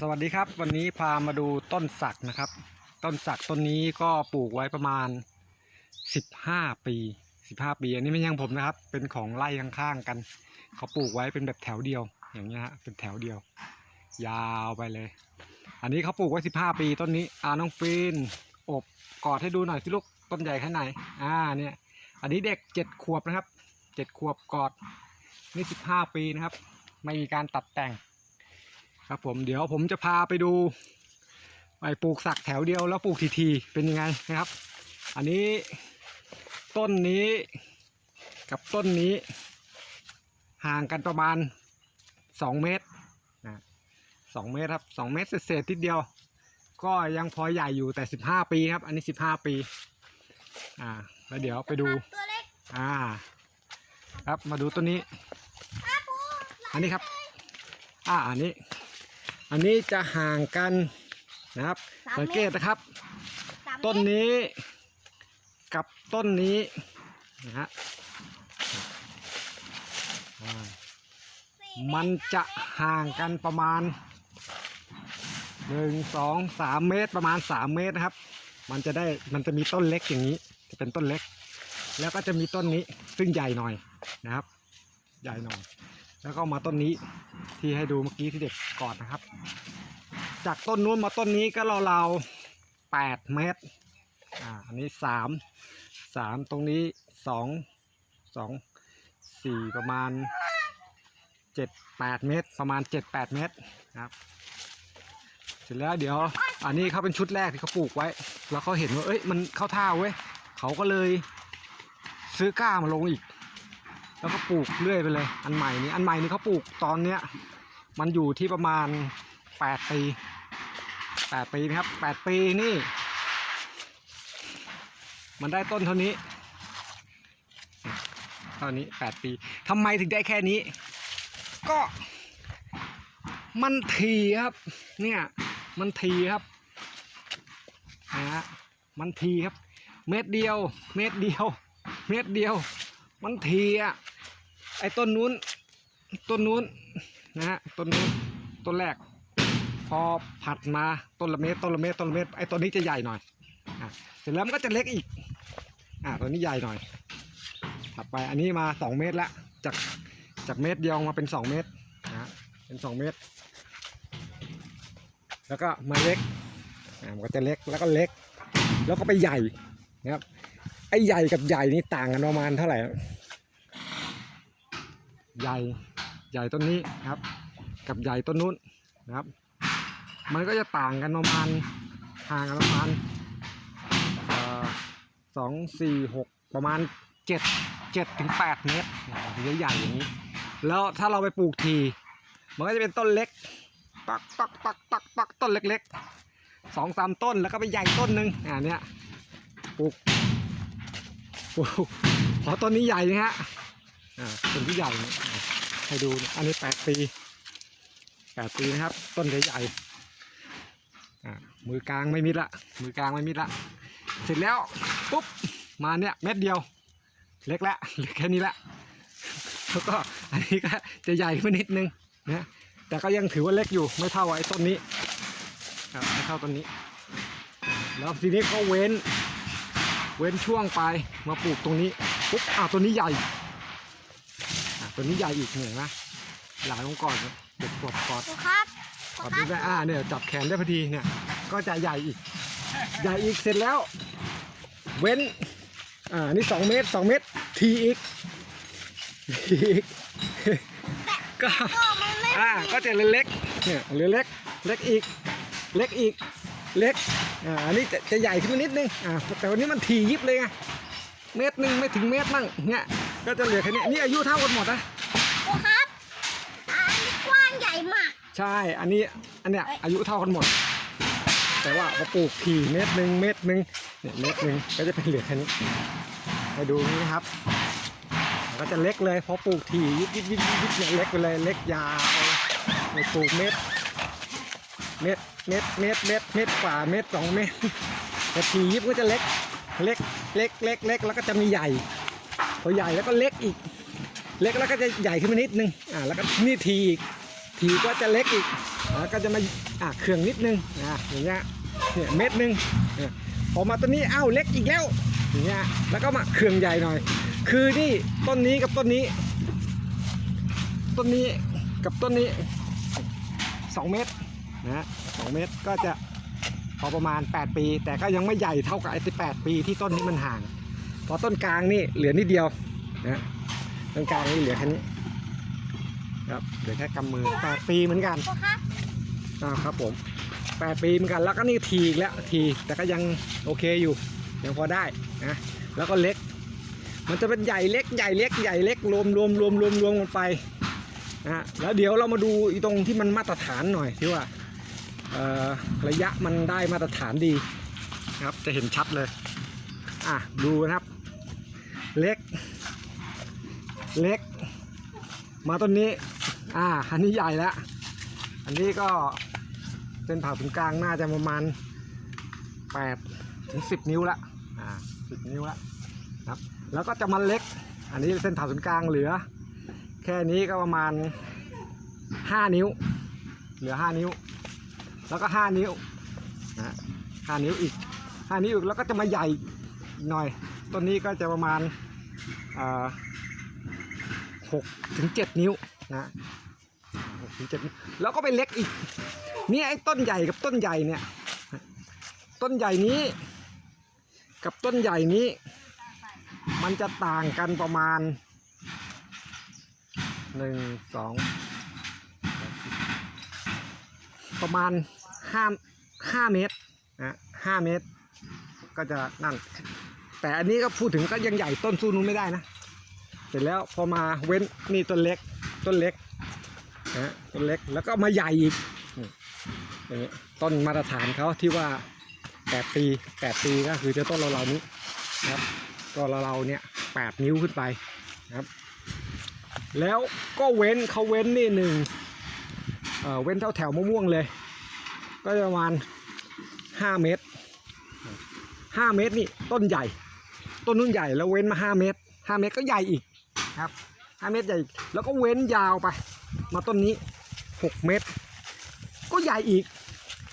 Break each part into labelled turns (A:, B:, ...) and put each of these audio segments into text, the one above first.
A: สวัสดีครับวันนี้พามาดูต้นสักนะครับ ต้นสักต้นนี้ก็ปลูกไว้ประมาณ 15 ปี 15 ปี อันนี้ไม่ใช่ของผมนะครับ เป็นของไร่ข้างๆกัน เขาปลูกไว้เป็นแบบแถวเดียว อย่างเงี้ยฮะเป็นแถวเดียว ยาวไปเลย อันนี้เขาปลูกไว้ 15 ปีต้นนี้อ่าน้องฟินอบกอดให้ดูหน่อยสิลูกต้นใหญ่แค่ไหนอ่าเนี่ยอันนี้เด็ก 7 ขวบนะครับ 7 ขวบกอดนี่ 15 ปีนะครับ ไม่มีการตัดแต่ง ครับผมเดี๋ยวผมจะพาไปดูไปปลูกสักแถวเดียวแล้วปลูกทีๆเป็นยังไงนะครับ อันนี้ต้นนี้กับต้นนี้ ห่างกันประมาณสองเมตรนะสองเมตรครับสองเมตรเศษๆทีเดียว ก็ยังพอใหญ่อยู่แต่สิบห้าปีครับ อันนี้สิบห้าปีอ่าแล้วเดี๋ยวไปดู
B: ตัวเล็ก
A: อ่าครับมาดูต้นนี้ อันนี้ครับ อ่าอันนี้ อันนี้จะห่างกันนะครับสังเกตนะครับ
B: สามเมตร
A: ต้นนี้กับต้นนี้นะฮะอ่า
B: สี่
A: มันจะห่างกันประมาณหนึ่งสองสามเมตรประมาณสามเมตรนะครับ มันจะได้มันจะมีต้นเล็กอย่างนี้ จะเป็นต้นเล็ก แล้วก็จะมีต้นนี้ซึ่งใหญ่หน่อยนะครับ ใหญ่หน่อย แล้วก็มาต้นนี้ที่ให้ดูเมื่อกี้ที่เด็กกอดนะครับ จากต้นนู้นมาต้นนี้ก็ราวๆแปดเมตรอ่าอันนี้สามสามตรงนี้สองสองสี่ประมาณเจ็ดแปดเมตร ประมาณเจ็ดแปดเมตรนะครับเสร็จแล้วเดี๋ยวอันนี้เขาเป็นชุดแรกที่เขาปลูกไว้ แล้วเขาเห็นว่าเอ้ยมันเข้าท่าเว้ยเขาก็เลยซื้อก้ามาลงอีก แล้วก็ปลูกเรื่อยไปเลย อันใหม่นี้อันใหม่นี้เขาปลูกตอนเนี้ย มันอยู่ที่ประมาณแปดปีแปดปีนะครับแปดปีนี่ มันได้ต้นเท่านี้เท่านี้แปดปีทำไมถึงได้แค่นี้ ก็ มันทีครับ เนี่ย มันทีครับนะฮะมันทีครับ เม็ดเดียว เม็ดเดียว เม็ดเดียว มันทีอะ ไอ้ต้นนู้น ต้นนู้นนะฮะต้นนู้นต้นแรก พอผัดมาต้นละเม็ดต้นละเม็ดต้นละเม็ดไอ้ต้นนี้จะใหญ่หน่อยอะเสร็จแล้วมันก็จะเล็กอีกอ่าตัวนี้ใหญ่หน่อยถัดไปอันนี้มาสองเมตรละจากจากเมตรเดียวมาเป็นสองเมตรนะเป็นสองเมตร แล้วก็มาเล็กอ่ามันก็จะเล็กแล้วก็เล็ก แล้วก็ไปใหญ่นะครับไอ้ใหญ่กับใหญ่นี่ต่างกันประมาณเท่าไหร่ ใหญ่ใหญ่ต้นนี้ครับ กับใหญ่ต้นนู้นนะครับ มันก็จะต่างกันประมาณห่างกันประมาณสองสี่หกประมาณเจ็ดเจ็ดถึงแปดเมตรใหญ่อย่างนี้ แล้วถ้าเราไปปลูกทีมันก็จะเป็นต้นเล็กปักปักปักปักปักต้นเล็กๆสองสามต้นแล้วก็ไปใหญ่ต้นหนึ่งอ่าเนี้ปลูกปลูกพอต้นนี้ใหญ่นะฮะ ต้นที่ใหญ่ให้ดูอันนี้แปดปีแปดปีนะครับ ต้นใหญ่ๆอ่ามือกลางไม่มิดละ มือกลางไม่มิดละ เสร็จแล้วปุ๊บมาเนี่ยเม็ดเดียว เล็กล้วเหลือแค่นี้ละแล้วก็อันนี้ก็จะใหญ่ขึ้นนิดนึงนะแต่ก็ยังถือว่าเล็กอยู่ไม่เท่าไอ้ต้นนี้ครับไม่เท่าต้นนี้ แล้วทีนี้ก็เว้น เว้นช่วงไปมาปลูกตรงนี้ปุ๊บอ่าตัวนี้ใหญ่ ตัวนี้ใหญ่อีกเหนื่อยนะหลานลงก่อนเนี่ยเด็กกดกอด
B: ดูครับ
A: กอดดูได้อ่าเนี่ยจับแขนได้พอดีเนี่ย ก็จะใหญ่อีก ใหญ่อีกเสร็จแล้ว เว้น อ่านี่สองเมตรสองเมตรทีอีกทีอีกก็
B: ก็มันไม่
A: อ่าก็จะเล็กๆเนี่ยเหลือเล็กเล็กอีก เล็กอีกเล็กอ่าอันนี้จะจะใหญ่ขึ้นมานิดนึงอ่าแต่วันนี้มันทียิบเลยไงเมตรหนึ่งไม่ถึงเมตรมั่งเนี่ยก็จะเหลือแค่นี้นี่อายุเท่ากันหมดนะ
B: ดูครับอันนี้กว้างใหญ่มาก
A: ใช่ อันนี้ อันเนี้ยอายุเท่ากันหมด แต่ว่าพอปลูกทีเมตรหนึ่งเมตรหนึ่งเนี่ยเมตรหนึ่งก็จะเป็นเหลือแค่นี้ให้ดูนี่นะครับ ก็จะเล็กเลยพอปลูกทียิบยิบยิบยิบยิบเนี่ยเล็กไปเลยเล็กยาวไม่ปลูกเมตรเมตรเมตรเมตรเมตรเมตรกว่าเมตรสองเมตรแต่ทียิบก็จะเล็ก เล็ก เล็ก เล็ก เล็ก แล้วก็จะมีใหญ่ พอใหญ่แล้วก็เล็กอีก เล็กแล้วก็จะใหญ่ขึ้นมานิดนึง อ่า แล้วก็นี่ทีอีก ทีก็จะเล็กอีกแล้วก็จะมาอะเครื่องนิดนึงนะอย่างเงี้ยเนี่ยเม็ดนึงพอมาต้นนี้อ้าวเล็กอีกแล้วอย่างเงี้ยแล้วก็มาเครื่องใหญ่หน่อย คือนี่ต้นนี้กับต้นนี้ ต้นนี้กับต้นนี้ 2 เมตรนะสองเมตรก็จะพอประมาณ 8 ปี แต่ก็ยังไม่ใหญ่เท่ากับไอ้ที่8ปีที่ต้นนี้มันห่าง พอต้นกลางนี่เหลือนิดเดียวนะต้นกลางนี่เหลือแค่นี้ ครับเหลือแค่กำมือ8ปีเหมือนกัน
B: พ่อครับ
A: อ่าครับผม8ปีเหมือนกันแล้วก็นี่ทีอีกแล้วทีแต่ก็ยังโอเคอยู่ยังพอได้นะแล้วก็เล็ก มันจะเป็นใหญ่เล็กใหญ่เล็กใหญ่เล็กรวมรวมรวมรวมรวมกันไปนะฮะแล้วเดี๋ยวเรามาดูอีตรงที่มันมาตรฐานหน่อยที่ว่าเอ่อระยะมันได้มาตรฐานดีนะครับจะเห็นชัดเลยอะดูนะครับ เล็ก เล็ก มาต้นนี้ อ่า อันนี้ใหญ่แล้ว อันนี้ก็เส้นผ่าศูนย์กลางน่าจะประมาณ8ถึง10นิ้วละ อ่า10นิ้วละครับ แล้วก็จะมาเล็ก อันนี้เส้นผ่าศูนย์กลางเหลือ แค่นี้ก็ประมาณ5นิ้ว เหลือ5นิ้ว แล้วก็5นิ้วนะ5นิ้วอีก5นิ้วอีกแล้วก็จะมาใหญ่หน่อย ต้นนี้ก็จะประมาณอ่า6ถึง7นิ้วนะ ถึงจ็ดนิ้วแล้วก็ไปเล็กอีก เนี่ยไอ้ต้นใหญ่กับต้นใหญ่เนี่ย ต้นใหญ่นี้ กับต้นใหญ่นี้ มันจะต่างกันประมาณหนึ่งสองประมาณห้าห้าเมตรนะห้าเมตร ก็จะนั่น แต่อันนี้ก็พูดถึงก็ยังใหญ่ต้นสู้นู้นไม่ได้นะ เสร็จแล้วพอมาเว้นนี่ต้นเล็กต้นเล็ก นะต้นเล็กแล้วก็มาใหญ่อีกต้นมาตรฐานเขาที่ว่า 8 ปี 8 ปีก็คือจะต้นเราๆนี้นะครับต้นเราเนี่ย 8 นิ้วขึ้นไปนะครับ แล้วก็เว้นเขาเว้นนี่หนึ่งเเว้นเท่าแถวมะม่วงเลย ก็ประมาณ 5 เมตร 5 เมตรนี่ต้นใหญ่ ต้นนุ่นใหญ่แล้วเว้นมา 5 เมตร 5 เมตรก็ใหญ่อีกครับ 5 เมตรใหญ่แล้วก็เว้นยาวไป มาต้นนี้ 6 เมตร ก็ใหญ่อีก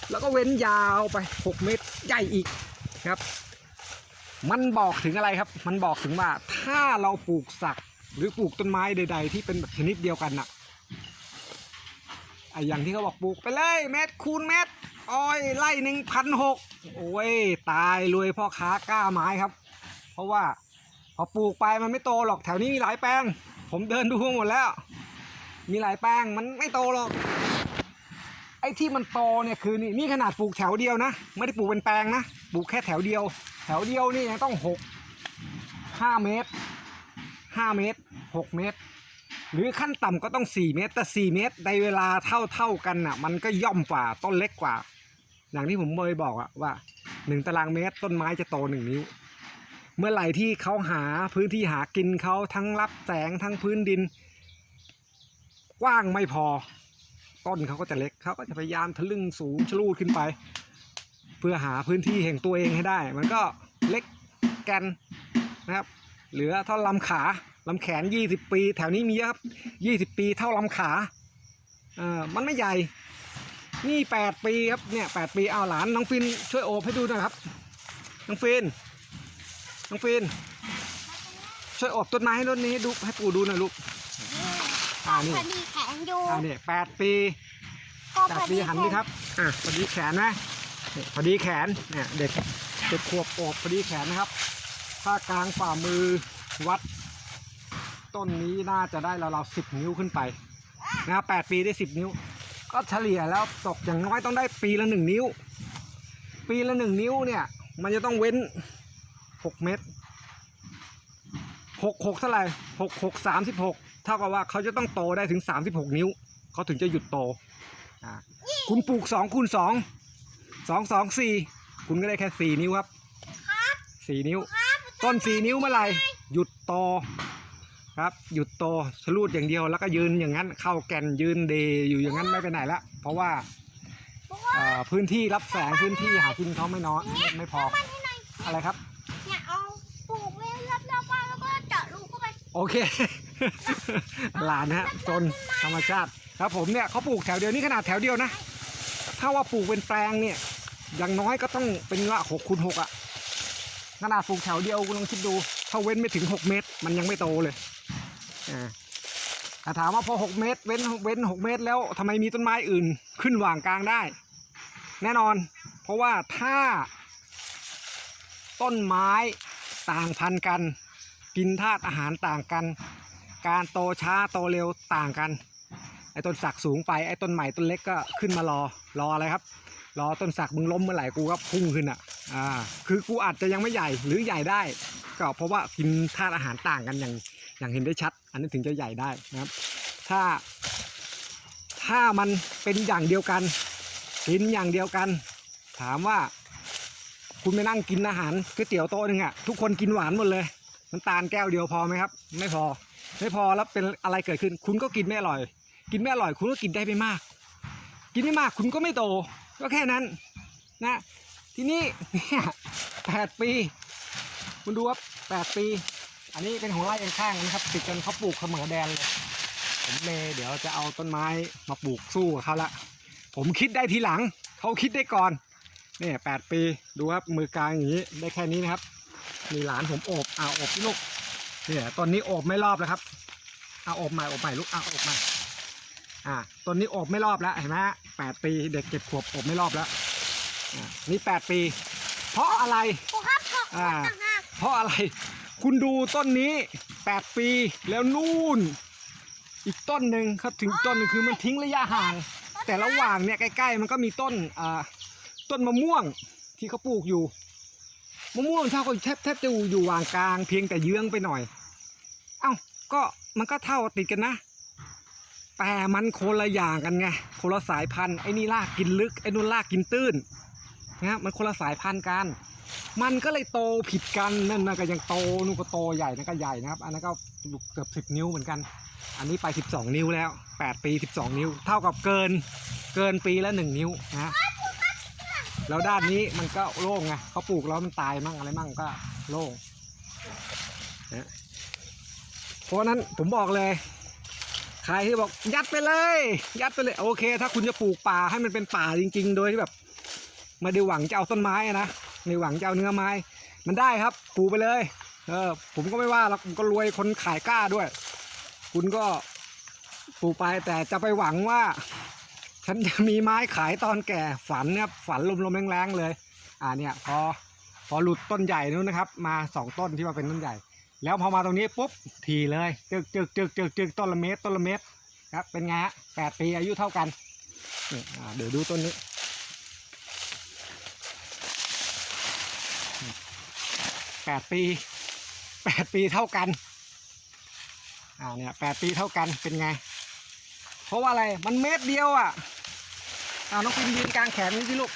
A: แล้วก็เว้นยาวไป 6 เมตรใหญ่อีกครับ มันบอกถึงอะไรครับ มันบอกถึงว่าถ้าเราปลูกสักหรือปลูกต้นไม้ใด ๆ ที่เป็นชนิดเดียวกันน่ะไออย่างที่เขาบอกปลูกไปเลยเม็ดคูณเม็ดอ้อยไล่หนึ่งพันหกโอ้ยตายรวยพ่อค้ากล้าไม้ครับ เพราะว่าพอปลูกไปมันไม่โตหรอกแถวนี้มีหลายแปลง ผมเดินดูหมดแล้ว มีหลายแปลงมันไม่โตหรอก ไอ้ที่มันโตเนี่ยคือนี่นี่ขนาดปลูกแถวเดียวนะ ไม่ได้ปลูกเป็นแปลงนะ ปลูกแค่แถวเดียว แถวเดียวนี่ยังต้องหกห้าเมตรห้าเมตรหกเมตร หรือขั้นต่ำก็ต้องสี่เมตร แต่สี่เมตรในเวลาเท่าเท่ากันน่ะ มันก็ย่อมกว่าต้นเล็กกว่า อย่างที่ผมเคยบอกอะว่าหนึ่งตารางเมตรต้นไม้จะโตหนึ่งนิ้วเมื่อไหร่ที่เขาหาพื้นที่หากินเขาทั้งรับแสงทั้งพื้นดิน กว้างไม่พอ ต้นเขาก็จะเล็กเขาก็จะพยายามทะลึ่งสูงชลูดขึ้นไป เพื่อหาพื้นที่แห่งตัวเองให้ได้ มันก็เล็กแกนนะครับ เหลือเท่าลำขาลำแขน 20 ปี แถวนี้มีเยอะครับ 20 ปีเท่าลำขาเออมันไม่ใหญ่ นี่ 8 ปีครับ เนี่ย8ปี เอาหลานน้องฟินช่วยโอบให้ดูนะครับ น้องฟิน น้องฟิน ช่วยโอบต้นไม้ให้ต้นนี้ให้ดูให้ปู่ดูหน่อยลูก อ่านี่
B: พอดีแขนอยู่
A: อ่าเนี่ยแปดปี
B: ก็
A: แป
B: พ
A: ด
B: อ
A: ปี
B: ดี
A: หันดิครับอะพอดีแขนนะเนี่ยพอดีแขนเนี่ยเด็กเด็กขวบโอบพอดีแขนนะครับ ถ้ากลางฝ่ามือวัด ต้นนี้น่าจะได้เราเราสิบนิ้วขึ้นไปนะครับแปดปีได้สิบนิ้ว ก็เฉลี่ยแล้วตกอย่างน้อยต้องได้ปีละหนึ่งนิ้ว ปีละหนึ่งนิ้วเนี่ย มันจะต้องเว้นหกเมตรหกหกเท่าไหร่หกหกสามสิบหก เท่ากับว่าเขาจะต้องโตได้ถึงสามสิบหกนิ้ว เขาถึงจะหยุดโตอ่าคุณปลูกสองคูณสองสองสองสี่คุณก็ได้แค่สี่นิ้วครับสี่นิ้ว ต้นสี่นิ้วเมื่อไหร่หยุดโตครับหยุดโตชะลูดอย่างเดียวแล้วก็ยืนอย่างนั้นเข้าแก่นยืนเดย์อยู่อย่างนั้นไม่ไปไหนละเพราะว่าอ่าพื้นที่รับแสงพื้นที่หากินเขาไม่น้อยไม่ไม่พออะไรครับ
B: เนี่ยเอาปลูกไว้รอบๆบ้านแล้วก็เจาะรูเข้าไป
A: โอเค หลานฮะจนธรรมชาติครับผมเนี่ยเขาปลูกแถวเดียวนี่ขนาดแถวเดียวนะ ถ้าว่าปลูกเป็นแปลงเนี่ย อย่างน้อยก็ต้องเป็นละหกคูณหกอะขนาดปลูกแถวเดียวคุณลองคิดดู ถ้าเว้นไม่ถึงหกเมตร มันยังไม่โตเลยอ่าแต่ถามว่าพอหกเมตร เว้นเว้นหกเมตร แล้วทำไมมีต้นไม้อื่น ขึ้นหว่างกลางได้ แน่นอน เพราะว่าถ้า ต้นไม้ต่างพันธุ์กัน กินธาตุอาหารต่างกัน การโตช้าโตเร็วต่างกัน ไอ้ต้นสักสูงไปไอ้ต้นใหม่ต้นเล็กก็ขึ้นมารอรออะไรครับ รอต้นสักมึงล้มเมื่อไหร่กูก็พุ่งขึ้นอะอ่าคือกูอาจจะยังไม่ใหญ่หรือใหญ่ได้ ก็เพราะว่ากินธาตุอาหารต่างกันอย่างอย่างเห็นได้ชัด อันนี้ถึงจะใหญ่ได้นะครับ ถ้า ถ้ามันเป็นอย่างเดียวกัน กินอย่างเดียวกัน ถามว่า คุณไปนั่งกินอาหารก๋วยเตี๋ยวโต๊ะหนึ่งอะทุกคนกินหวานหมดเลยน้ำตาลแก้วเดียวพอไหมครับ ไม่พอ ไม่พอแล้วเป็นอะไรเกิดขึ้น คุณก็กินไม่อร่อย กินไม่อร่อย คุณก็กินได้ไม่มาก กินไม่มาก คุณก็ไม่โต ก็แค่นั้นนะ ทีนี้เนี่ยแปดปี คุณดูว่าแปดปี อันนี้เป็นของไร่ข้างๆนะครับ ติดกันเขาปลูกเสมอแดนเลย ผมเลยเดี๋ยวจะเอาต้นไม้มาปลูกสู้กับเขาละ ผมคิดได้ทีหลัง เขาคิดได้ก่อนเนี่ยแปดปี ดูครับมือกลางอย่างนี้ ได้แค่นี้นะครับ มีหลานผมโอบอ่าโอบลูก เนี่ยต้นนี้โอบไม่รอบแล้วครับเอาโอบใหม่โอบใหม่ลูกอ่าโอบใหม่อ่าต้นนี้โอบไม่รอบแล้วเห็นไหมฮะแปดปีเด็กเก็บขวบโอบไม่รอบแล้วอ่านี่แปดปี เพราะอะไร
B: ครูครับขอ
A: อ่า
B: ต่างหาก
A: เพราะอะไร คุณดูต้นนี้แปดปีแล้วนู่น อีกต้นหนึ่งครับถึงต้นหนึงคือมันทิ้งระยะห่าง แต่ระหว่างเนี่ยใกล้ ๆ มันก็มีต้นอ่าต้นมะม่วงที่เขาปลูกอยู่มะม่วงเท่ากับแทบแทบจะอยู่วางกลางเพียงแต่เยื้องไปหน่อย เอ้าก็มันก็เท่าติดกันนะ แต่มันคนละอย่างกันไงคนละสายพันธุ์ไอ้นี่ลากกินลึกไอ้นู่นลากกินตื้นนะมันคนละสายพันธุ์กัน มันก็เลยโตผิดกันนั่นนะก็ยังโตนู่นก็โตใหญ่นั่นก็ใหญ่นะครับ อันนั้นก็เกือบสิบนิ้วเหมือนกัน อันนี้ไป12นิ้วแล้ว8ปี12นิ้ว เท่ากับเกินเกินปีละ1นิ้วนะฮะแล้วด้านนี้มันก็โล่งไงเขาปลูกแล้วมันตายมั่งอะไรมั่งก็โล่งนะ เพราะนั้นผมบอกเลย ใครที่บอกยัดไปเลย ยัดไปเลยโอเค ถ้าคุณจะปลูกป่าให้มันเป็นป่าจริง ๆ โดยที่แบบไม่ได้หวังจะเอาต้นไม้นะไม่หวังจะเอาเนื้อไม้ มันได้ครับปลูกไปเลย เออ ผมก็ไม่ว่าหรอกผมก็รวยคนขายกล้าด้วย คุณก็ปลูกไปแต่จะไปหวังว่า ฉันจะมีไม้ขายตอนแก่ฝันเนี่ยฝันลมๆแรงๆเลย อ่าเนี่ยพอพอหลุดต้นใหญ่นู้นนะครับ มาสองต้นที่ว่าเป็นต้นใหญ่ แล้วพอมาตรงนี้ปุ๊บทีเลยจึกจึกจึกจึกจึกต้นละเมตรต้นละเมตรครับเป็นไงฮะแปดปีอายุเท่ากันนี่อ่าเดี๋ยวดูต้นนี้แปดปีแปดปีเท่ากันอ่าเนี่ยแปดปีเท่ากันเป็นไง เพราะว่าอะไรมันเมตรเดียวอะอ่าน้องพิมยืนกลางแขนนี่สิลูก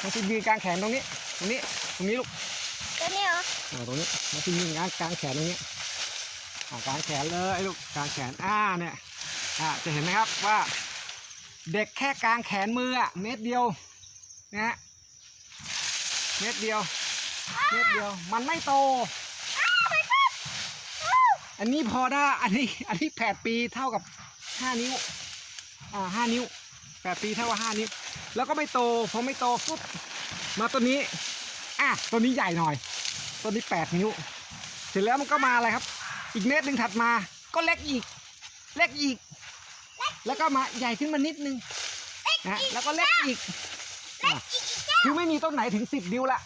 A: น้องพิมยืนกลางแขนตรงนี้ตรงนี้ตรงนี้ลูก
B: ตร
A: งนี้น้องพิมยืนกลางกลางแขนตรงนี้กลางแขนเลยลูกกลางแขนอ่าเนี่ยอ่าจะเห็นไหมครับว่าเด็กแค่กลางแขนมืออะเมตรเดียวนะฮะเมตรเดียวเมตรเดียวมันไม่โต อันนี้พอได้อันนี้อันนี้แปดปีเท่ากับห้านิ้วอ่าห้านิ้วแปดปีเท่ากับห้านิ้วแล้วก็ไม่โตพอไม่โตปุ๊บมาตัวนี้อะตัวนี้ใหญ่หน่อย ตัวนี้แปดนิ้ว เสร็จแล้วมันก็มาอะไรครับ อีกเมตรหนึ่งถัดมาก็เล็กอีก เล็กอีก แล้วก็มาใหญ่ขึ้นมานิดนึงนะแล้วก็เล็กอีกอะคือไม่มีต้นไหนถึงสิบนิ้วละ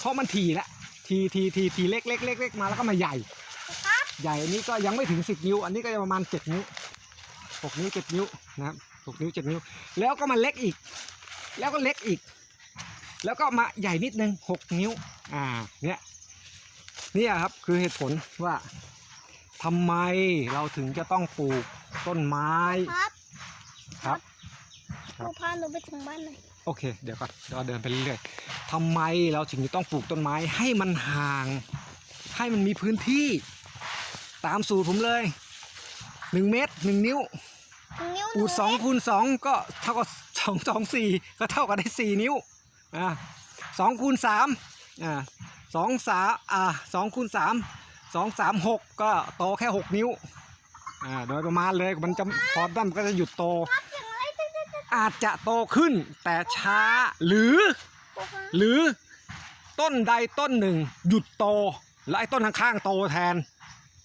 A: เพราะมันถี่ละทีทีทีทีเล็กเล็กเล็กเล็กมาแล้วก็มาใหญ่
B: ครับ
A: ใหญ่อันนี้ก็ยังไม่ถึงสิบนิ้ว อันนี้ก็จะประมาณเจ็ดนิ้วหกนิ้วเจ็ดนิ้วนะครับหกนิ้วเจ็ดนิ้ว แล้วก็มาเล็กอีก แล้วก็เล็กอีก แล้วก็มาใหญ่นิดนึงหกนิ้ว อ่า เนี่ยเนี่ยครับคือเหตุผลว่าทำไมเราถึงจะต้องปลูกต้นไม้
B: ครับ
A: ครับ
B: ครูพาหนูไปถึงบ้านหน่อย
A: โอเค เดี๋ยวก่อนเดี๋ยวเดินไปเรื่อยๆทำไมเราถึงจะต้องปลูกต้นไม้ให้มันห่าง ให้มันมีพื้นที่ ตามสูตรผมเลยหนึ่งเมตรหนึ่งนิ้ว
B: นิ้วหนู
A: อูดสองคูณสองก็เท่ากับสองสองสี่ก็เท่ากับได้สี่นิ้วอ่าสองคูณสามอ่า สองสาอ่าสองคูณสามสองสามหกก็โตแค่หกนิ้วอ่าโดยประมาณเลยมันจะพอด้านมันก็จะหยุดโต
B: ครับอย่างไรตึ๊ดตึ๊ดตึ๊ด
A: อาจจะโตขึ้นแต่ช้าหรือ
B: ปูครับ
A: หรือต้นใดต้นหนึ่ง หยุดโต แล้วไอ้ต้นข้างๆโตแทน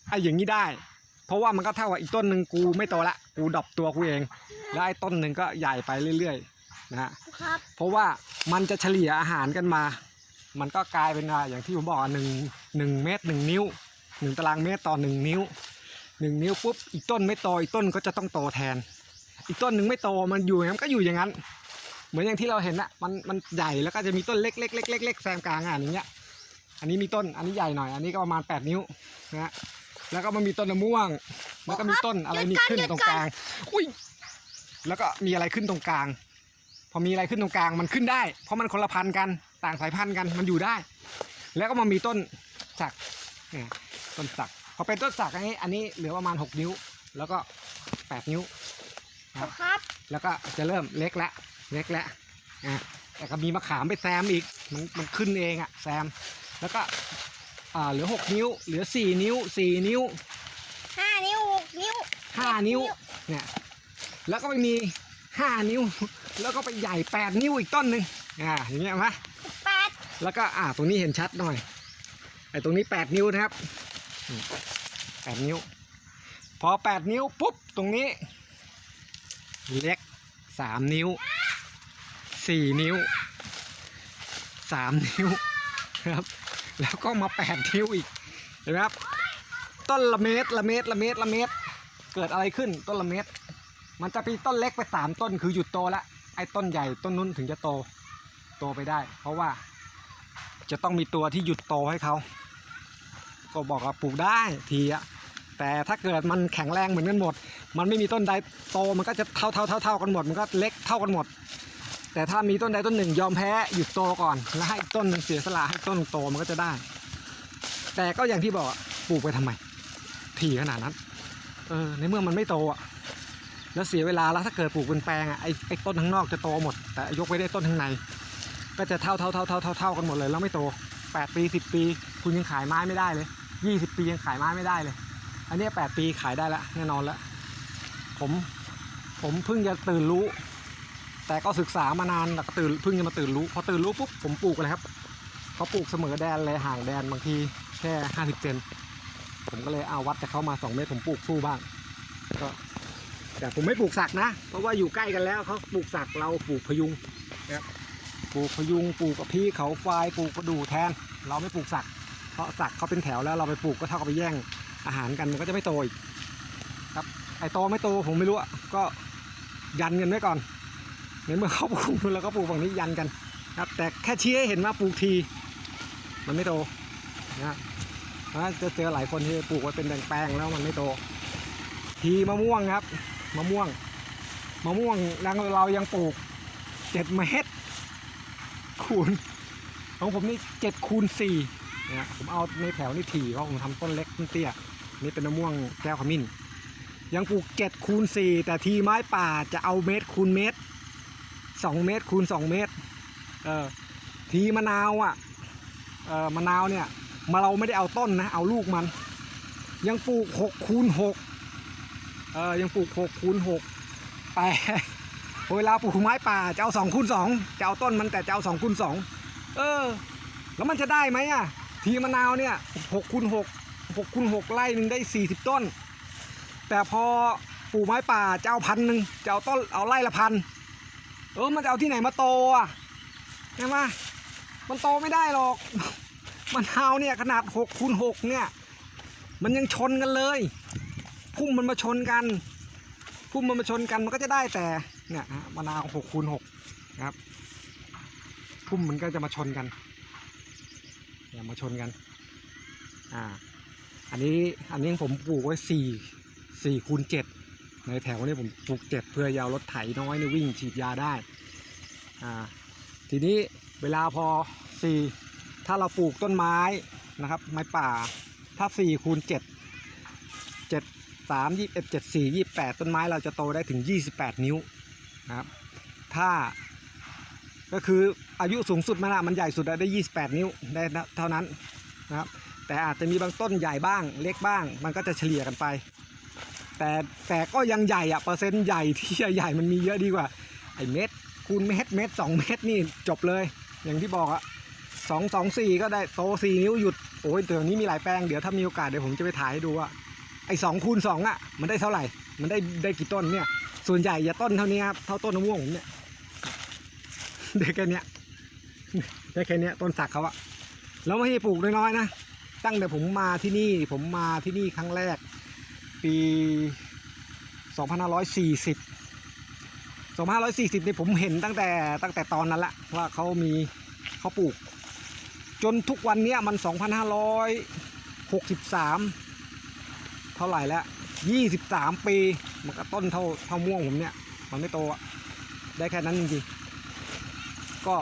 A: ไอ้อย่างนี้ได้ เพราะว่ามันก็เท่ากับอีกต้นหนึ่งกูไม่โตละกูดรอปตัวกูเอง แล้วไอ้ต้นหนึ่งก็ใหญ่ไปเรื่อยๆนะฮะ
B: ปูครับ
A: เพราะว่ามันจะเฉลี่ยอาหารกันมา มันก็กลายเป็นว่าอย่างที่ผมบอกหนึ่งหนึ่งเมตรหนึ่งนิ้วหนึ่งตารางเมตรต่อหนึ่งนิ้วหนึ่งนิ้วปุ๊บอีกต้นไม่โตอีกต้นก็จะต้องโตแทน อีกต้นหนึ่งไม่โตมันอยู่อย่างนั้นก็อยู่อย่างนั้น เหมือนอย่างที่เราเห็นนะมันมันใหญ่แล้วก็จะมีต้นเล็กเล็กเล็กเล็กเล็กแซมกลางอะอย่างเงี้ย อันนี้มีต้นอันนี้ใหญ่หน่อยอันนี้ก็ประมาณแปดนิ้วนะฮะแล้วก็มันมีต้นมะม่วง แล้วก็มีต้นอะไรนี่ขึ้นตรงกลาง อุ้ยแล้วก็มีอะไรขึ้นตรงกลาง พอมีอะไรขึ้นตรงกลางมันขึ้นได้ เพราะมันคนละพันธุ์กัน ต่างสายพันธุ์กันมันอยู่ได้ แล้วก็มามีต้นสักเนี่ยต้นสักพอเป็นต้นสักอันนี้อันนี้เหลือประมาณ 6 นิ้ว แล้วก็ 8 นิ้ว
B: ปูครับ
A: แล้วก็จะเริ่มเล็กแล้วเล็กแล้วอะแต่ก็มีมะขามไปแซมอีกมันมันขึ้นเองอะแซม แล้วก็อ่าเหลือ 6 นิ้ว เหลือ 4 นิ้ว 4 นิ้ว
B: ห้านิ้วหกนิ้ว
A: 5 นิ้วเนี่ยแล้วก็ไปมี 5 นิ้ว แล้วก็ไปใหญ่ 8 นิ้วอีกต้นหนึ่งอ่าอย่างเงี้ยไหม
B: แปด
A: แล้วก็อ่าตรงนี้เห็นชัดหน่อยไอ้ตรงนี้แปดนิ้วนะครับแปดนิ้ว พอแปดนิ้วปุ๊บตรงนี้ เล็กสามนิ้วสี่นิ้วสามนิ้วครับ แล้วก็มาแปดนิ้วอีกเห็นไหมครับ ต้นละเมตรละเมตรละเมตรละเมตร เกิดอะไรขึ้นต้นละเมตร มันจะมีต้นเล็กไปสามต้นคือหยุดโตแล้วไอ้ต้นใหญ่ต้นนู้นถึงจะโตโตไปได้ เพราะว่า จะต้องมีตัวที่หยุดโตให้เขา ก็บอกว่าปลูกได้ทีอะแต่ถ้าเกิดมันแข็งแรงเหมือนกันหมด มันไม่มีต้นใดโตมันก็จะเท่าเท่าเท่าเท่ากันหมด มันก็เล็กเท่ากันหมด แต่ถ้ามีต้นใดต้นหนึ่งยอมแพ้หยุดโตก่อน แล้วให้ต้นเสียสละให้ต้นโตมันก็จะได้ แต่ก็อย่างที่บอกปลูกไปทำไมทีขนาดนั้น เออในเมื่อมันไม่โตอะ แล้วเสียเวลาแล้วถ้าเกิดปลูกเป็นแปลงอะไอ้ไอ้ต้นข้างนอกจะโตหมด แต่ยกไว้ได้ต้นข้างใน ก็จะเท่าเท่าเท่าเท่าเท่าเท่ากันหมดเลยแล้วไม่โตแปดปีสิบปี คุณยังขายไม้ไม่ได้เลยยี่สิบปียังขายไม้ไม่ได้เลย อันนี้แปดปีขายได้แล้วแน่นอนแล้วผมผมเพิ่งจะตื่นรู้ แต่ก็ศึกษามานานแล้วก็ตื่นเพิ่งจะมาตื่นรู้พอตื่นรู้ปุ๊บผมปลูกเลยครับเขาปลูกเสมอแดนเลยห่างแดนบางทีแค่ห้าสิบเซนผมก็เลยเอาวัดจากเขามาสองเมตรผมปลูกสู้บ้างก็แต่ผมไม่ปลูกสักนะ เพราะว่าอยู่ใกล้กันแล้วเขาปลูกสักเราปลูกพยุง ปลูกพยุงปลูกกระพี้เขาควายปลูกกระดูแทน เราไม่ปลูกสักเพราะสักเขาเป็นแถวแล้วเราไปปลูกก็เท่ากับไปแย่งอาหารกันมันก็จะไม่โตอีกครับไอโตไม่โตผมไม่รู้อะก็ยันกันไว้ก่อนในเมื่อเขาปลูกแล้วก็ปลูกฝั่งนี้ยันกันครับ แต่แค่ชี้ให้เห็นว่าปลูกที มันไม่โตนะจะเจอหลายคนที่ปลูกไว้เป็นแปลงแล้วมันไม่โต ทีมะม่วงครับมะม่วงมะม่วงเรายังปลูกเจ็ดเมตร คูณของผมนี่เจ็ดคูณสี่นะผมเอาในแถวนี่ถี่เพราะผมทำต้นเล็กต้นเตี้ยนี่เป็นมะม่วงแก้วขมิ้น ยังปลูกเจ็ดคูณสี่แต่ทีไม้ป่าจะเอาเมตรคูณเมตรสองเมตรคูณสองเมตรเออทีมะนาวอะเออมะนาวเนี่ยมาเราไม่ได้เอาต้นนะเอาลูกมัน ยังปลูกหกคูณหกเออยังปลูกหกคูณหกแต่ เวลาปลูกไม้ป่าจะเอาสองคูณสองจะเอาต้นมันแต่จะเอาสองคูณสองเออ แล้วมันจะได้ไหมอะ ทีมะนาวเนี่ยหกคูณหกหกคูณหกไร่หนึ่งได้สี่สิบต้น แต่พอปลูกไม้ป่าจะเอาพันหนึ่งจะเอาต้นเอาไร่ละพันเออมันจะเอาที่ไหนมาโตอะใช่ไหมมันโตไม่ได้หรอกมะนาวเนี่ยขนาดหกคูณหกเนี่ย มันยังชนกันเลย พุ่มมันมาชนกัน พุ่มมันมาชนกันมันก็จะได้แต่ เนี่ยฮะมะนาวหกคูณหกนะครับ พุ่มมันก็จะมาชนกันเนี่ยมาชนกัน อ่า อันนี้อันนี้ผมปลูกไว้สี่สี่คูณเจ็ดในแถวนี้ผมปลูกเจ็ดเพื่อยาวรถไถน้อยเนี่วิ่งฉีดยาได้ อ่า ทีนี้เวลาพอสี่ถ้าเราปลูกต้นไม้นะครับไม้ป่าถ้าสี่คูณเจ็ดเจ็ดสามยี่สิบเอ็ดเจ็ดสี่ยี่แปดต้นไม้เราจะโตได้ถึงยี่สิบแปดนิ้ว นะครับ ถ้าก็คืออายุสูงสุดมันอะมันใหญ่สุดอะได้ยี่สิบแปดนิ้วได้เท่านั้นนะครับ แต่อาจจะมีบางต้นใหญ่บ้างเล็กบ้าง มันก็จะเฉลี่ยกันไป แต่แต่ก็ยังใหญ่อะเปอร์เซ็นต์ใหญ่ที่ใหญ่มันมีเยอะดีกว่าไอ้เม็ดคูณเม็ดเม็ดสองเม็ดนี่จบเลย อย่างที่บอกอะสองสองสี่ก็ได้โตสี่นิ้วหยุดโอ้ยเดี๋ยวนี้มีหลายแปลงเดี๋ยวถ้ามีโอกาสเดี๋ยวผมจะไปถ่ายให้ดูว่าไอ้สองคูณสองอะมันได้เท่าไหร่ มันได้ได้กี่ต้นเนี่ย ส่วนใหญ่จะต้นเท่านี้ครับเท่าต้นมะม่วงผมเนี่ยได้แค่เนี้ยได้แค่เนี้ยต้นสักเขาอะแล้วไม่ให้ปลูกน้อยๆนะตั้งแต่ผมมาที่นี่ผมมาที่นี่ครั้งแรก ปี 2540 2540นี่ผมเห็นตั้งแต่ตั้งแต่ตอนนั้นละว่าเขามีเขาปลูก จนทุกวันนี้มัน 2563 เท่าไหร่แล้ว 23 ปี มันก็ต้นเท่าเท่าม่วงผมเนี่ย มันไม่โตอะได้แค่นั้นจริงๆก็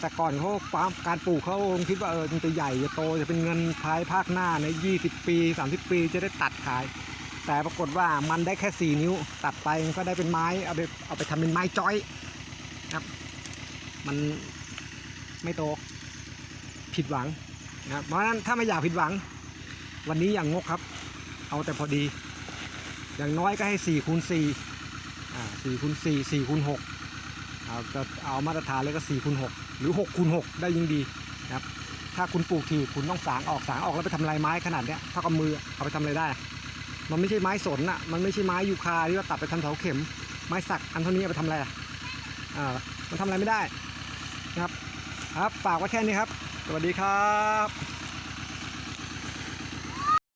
A: แต่ก่อนเขาความการปลูกเขาคิดว่าเออมันจะใหญ่จะโตจะเป็นเงินภายภาคหน้าใน 20 ปี 30 ปีจะได้ตัดขาย แต่ปรากฏว่ามันได้แค่ 4 นิ้ว ตัดไปมันก็ได้เป็นไม้เอาไปเอาไปทำเป็นไม้จ้อยครับ มันไม่โตผิดหวังนะเพราะฉะนั้นถ้าไม่อยากผิดหวัง วันนี้อย่างงกครับ เอาแต่พอดี อย่างน้อยก็ให้4คูณ4อ่า4คูณ4 4คูณ6เอาจะเอามาตรฐานเลยก็4คูณ6หรือ6คูณ6ได้ยิ่งดีนะครับถ้าคุณปลูกทีคุณต้องสางออกสางออกแล้วไปทำลายไม้ขนาดเนี้ยเท่ากับมือเอาไปทำอะไรได้ มันไม่ใช่ไม้สนอะมันไม่ใช่ไม้ยูคาที่ว่าตัดไปทำเสาเข็ม ไม้สักอันเท่านี้เอาไปทำอะไรอะอ่ามันทำอะไรไม่ได้นะครับครับฝากไว้แค่นี้ครับ สวัสดีครับ